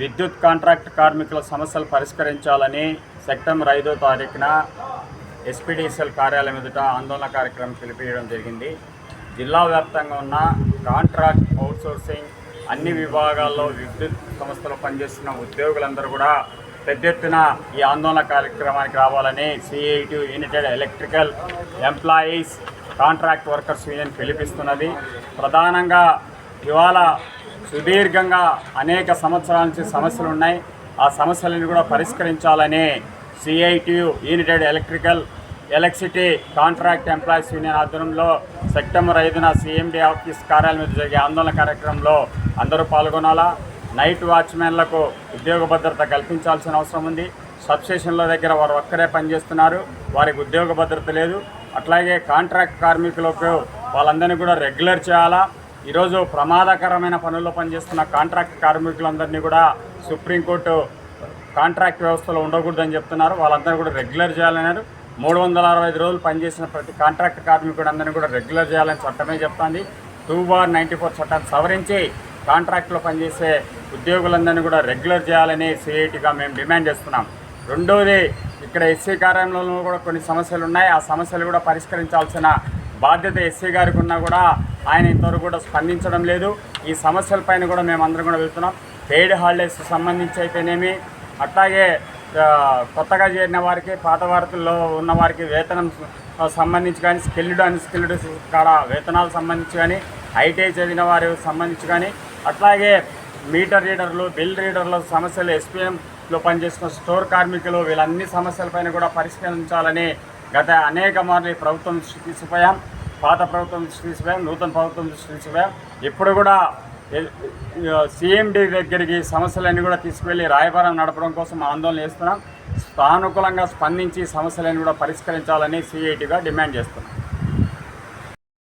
విద్యుత్ కాంట్రాక్ట్ కార్మికుల సమస్యలు పరిష్కరించాలని సెప్టెంబర్ ఐదో తారీఖున ఎస్పీడీసీఎల్ కార్యాలయం ఎదుట ఆందోళన కార్యక్రమం పిలిపించడం జరిగింది. జిల్లా వ్యాప్తంగా ఉన్న కాంట్రాక్ట్ అవుట్సోర్సింగ్ అన్ని విభాగాల్లో విద్యుత్ సంస్థలు పనిచేస్తున్న ఉద్యోగులందరూ కూడా పెద్ద ఎత్తున ఈ ఆందోళన కార్యక్రమానికి రావాలని CIT united electrical employees contract workers union పిలిపిస్తున్నది. ప్రధానంగా ఇవాళ సుదీర్ఘంగా అనేక సంవత్సరాల నుంచి సమస్యలు ఉన్నాయి ఆ సమస్యలను కూడా పరిష్కరించాలని CITU united electrical electricity contract employees union ఆధ్వర్యంలో సెప్టెంబర్ ఐదున సిఎండి ఆఫీస్ కార్యాలయం మీద జరిగే ఆందోళన కార్యక్రమంలో అందరూ పాల్గొనాలా. నైట్ వాచ్మెన్లకు ఉద్యోగ భద్రత కల్పించాల్సిన అవసరం ఉంది. సబ్స్టేషన్ల దగ్గర వారు ఒక్కరే పనిచేస్తున్నారు. వారికి ఉద్యోగ భద్రత లేదు. అట్లాగే కాంట్రాక్ట్ కార్మికులకు వాళ్ళందరినీ కూడా రెగ్యులర్ చేయాలా. ఈరోజు ప్రమాదకరమైన పనుల్లో పనిచేస్తున్న కాంట్రాక్ట్ కార్మికులందరినీ కూడా సుప్రీంకోర్టు కాంట్రాక్ట్ వ్యవస్థలో ఉండకూడదని చెప్తున్నారు. వాళ్ళందరూ కూడా రెగ్యులర్ చేయాలన్నారు. మూడు వందల అరవై ఐదు రోజులు పనిచేసిన ప్రతి కాంట్రాక్ట్ కార్మికుడు కూడా రెగ్యులర్ చేయాలని చట్టమే చెప్తుంది. టూ బార్ నైంటీ ఫోర్ చట్టాన్ని సవరించి కాంట్రాక్ట్లో పనిచేసే ఉద్యోగులందరినీ కూడా రెగ్యులర్ చేయాలని సిఐటిగా మేము డిమాండ్ చేస్తున్నాం. రెండోది ఇక్కడ ఎస్సీ కార్యాలయంలో కూడా కొన్ని సమస్యలు ఉన్నాయి. ఆ సమస్యలు కూడా పరిష్కరించాల్సిన బాధ్యత ఎస్సీ గారికి ఉన్నా కూడా ఆయన ఇంతవరకు కూడా స్పందించడం లేదు. ఈ సమస్యలపైన కూడా మేము అందరం కూడా వెళ్తున్నాం. పెయిడ్ హాలిడేస్ సంబంధించి అయితేనేమి అట్లాగే కొత్తగా చేరిన వారికి పాత వారిలో ఉన్న వారికి వేతనం సంబంధించి కానీ స్కిల్డ్ అన్స్కిల్డ్ కాడ వేతనాలు సంబంధించి కానీ ఐటీఐ చదివిన వారి సంబంధించి కానీ అట్లాగే మీటర్ రీడర్లు బిల్ రీడర్ల సమస్యలు ఎస్పీఎంలో పనిచేస్తున్న స్టోర్ కార్మికులు వీళ్ళన్ని సమస్యలపైన కూడా పరిష్కరించాలని గత అనేక మార్లు ప్రభుత్వం తీసుకుపోయాం. పాత ప్రభుత్వం దృష్టి తీసుకుపోయాం నూతన ప్రభుత్వం దృష్టి తీసుకుపోయాం ఇప్పుడు కూడా సిఎండి దగ్గరికి సమస్యలన్నీ కూడా తీసుకువెళ్ళి రాయబారం నడపడం కోసం ఆందోళన చేస్తున్నాం. సానుకూలంగా స్పందించి సమస్యలను కూడా పరిష్కరించాలని సిఐటిగా డిమాండ్ చేస్తున్నాం.